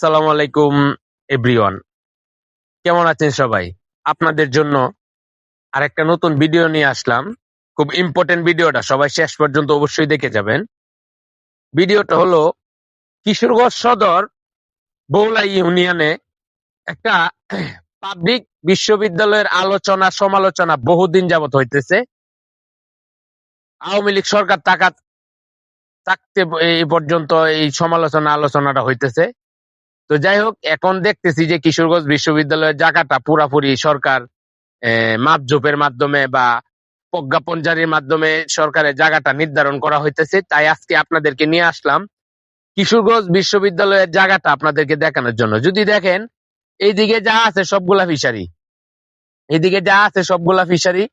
আসসালামু আলাইকুম, এভরিওয়ান। কেমন আছেন সবাই? আপনাদের জন্য আরেকটা নতুন ভিডিও নিয়ে আসলাম। খুব ইম্পর্টেন্ট ভিডিওটা, সবাই শেষ পর্যন্ত অবশ্যই দেখে যাবেন। ভিডিওটা হলো কিশোরগঞ্জ সদর বৌলা ইউনিয়নে একটা পাবলিক বিশ্ববিদ্যালয়ের আলোচনা সমালোচনা বহুদিন যাবত হইতেছে। আওয়ামী লীগ সরকার টাকা থাকতে এই পর্যন্ত এই সমালোচনা আলোচনাটা হইতেছে। তো যাই হোক এখন দেখতেছি যে কিশোরগঞ্জ বিশ্ববিদ্যালয়ের জায়গাটা পুরাপুরি সরকার আহ, মাপজোপের মাধ্যমে বা প্রজ্ঞাপন জারির মাধ্যমে সরকারের জায়গাটা নির্ধারণ করা হইতেছে। তাই আজকে আপনাদেরকে নিয়ে আসলাম কিশোরগঞ্জ বিশ্ববিদ্যালয়ের জায়গাটা আপনাদেরকে দেখানোর জন্য। যদি দেখেন এইদিকে যা আছে সবগুলা ফিশারি। এইদিকে যা আছে সবগুলা ফিশারি।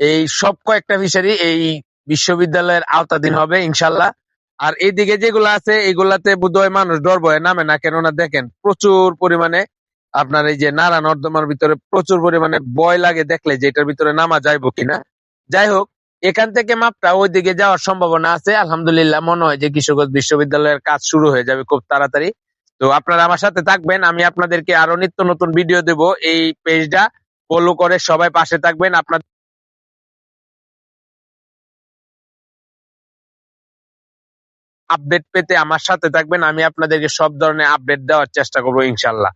এই সব কয়েকটা ফিশারি এই বিশ্ববিদ্যালয়ের আওতাধীন হবে ইনশাল্লাহ। আর এইদিকে যেগুলো আছে এগুলাতে বোধহয় মানুষ ডর ভয়ে নামে না। কেননা দেখেন, প্রচুর পরিমাণে আপনার এই যে নালা নর্দমার ভিতরে প্রচুর পরিমাণে ভয় লাগে দেখলে যে এটার ভিতরে নামা যাইবো কিনা। যাই হোক, এখান থেকে মাপটা ওইদিকে যাওয়ার সম্ভাবনা আছে। আলহামদুলিল্লাহ মনে হয় যে কিশোরগঞ্জ বিশ্ববিদ্যালয়ের কাজ শুরু হয়ে যাবে খুব তাড়াতাড়ি। তো আপনারা আমার সাথে থাকবেন, আমি আপনাদেরকে আরও নিত্য নতুন ভিডিও দেব। এই পেজটা ফলো করে সবাই পাশে থাকবেন। আপনার আপডেট পেতে আমার সাথে থাকবেন। আমি আপনাদেরকে সব ধরনের আপডেট দেওয়ার চেষ্টা করব ইনশাল্লাহ।